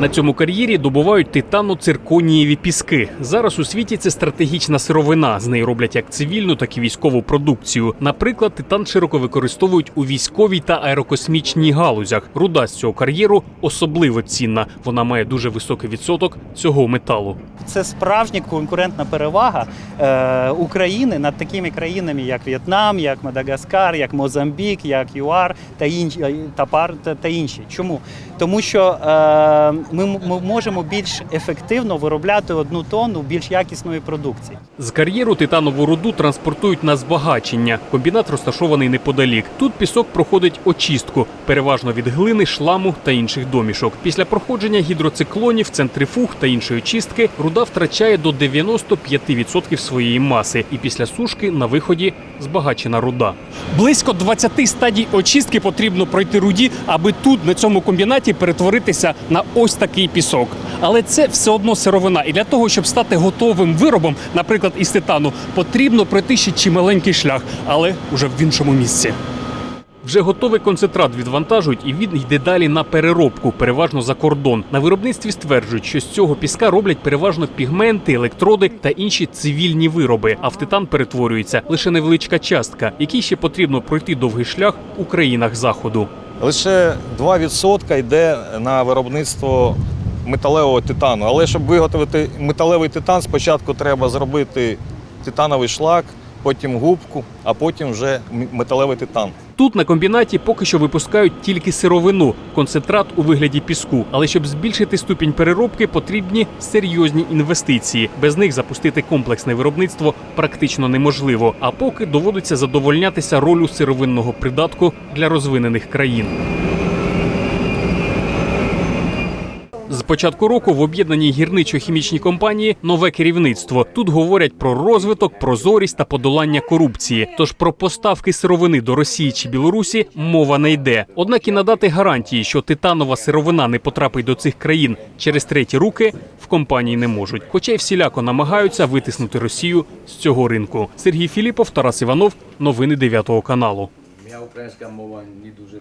На цьому кар'єрі добувають титано-цирконієві піски. Зараз у світі це стратегічна сировина. З неї роблять як цивільну, так і військову продукцію. Наприклад, титан широко використовують у військовій та аерокосмічній галузях. Руда з цього кар'єру особливо цінна. Вона має дуже високий відсоток цього металу. Це справжня конкурентна перевага е, України над такими країнами, як В'єтнам, як Мадагаскар, як Мозамбік, як ЮАР та інші та, пар, та інші. Чому? Тому що е, ми, ми можемо більш ефективно виробляти одну тонну більш якісної продукції. З кар'єру титанову руду транспортують на збагачення. Комбінат розташований неподалік. Тут пісок проходить очистку, переважно від глини, шламу та інших домішок. Після проходження гідроциклонів, центрифуг та іншої чистки руда втрачає до 95% своєї маси, і після сушки на виході збагачена руда. Близько 20 стадій очистки потрібно пройти руді, аби тут на цьому комбінаті перетворитися на ось такий пісок. Але це все одно сировина. І для того, щоб стати готовим виробом, наприклад, із титану, потрібно пройти ще чималенький шлях, але уже в іншому місці. Вже готовий концентрат відвантажують, і він йде далі на переробку, переважно за кордон. На виробництві стверджують, що з цього піска роблять переважно пігменти, електроди та інші цивільні вироби. А в титан перетворюється лише невеличка частка, якій ще потрібно пройти довгий шлях у країнах заходу. Лише 2% йде на виробництво металевого титану. Але щоб виготовити металевий титан, спочатку треба зробити титановий шлак, потім губку, а потім вже металевий титан. Тут на комбінаті поки що випускають тільки сировину, концентрат у вигляді піску. Але щоб збільшити ступінь переробки, потрібні серйозні інвестиції. Без них запустити комплексне виробництво практично неможливо. А поки доводиться задовольнятися ролю сировинного придатку для розвинених країн. З початку року в об'єднаній гірничо-хімічній компанії нове керівництво. Тут говорять про розвиток, прозорість та подолання корупції. Тож про поставки сировини до Росії чи Білорусі мова не йде. Однак і надати гарантії, що титанова сировина не потрапить до цих країн через треті руки, в компанії не можуть. Хоча й всіляко намагаються витиснути Росію з цього ринку. Сергій Філіпов, Тарас Іванов, новини 9 каналу. Українська мова не дуже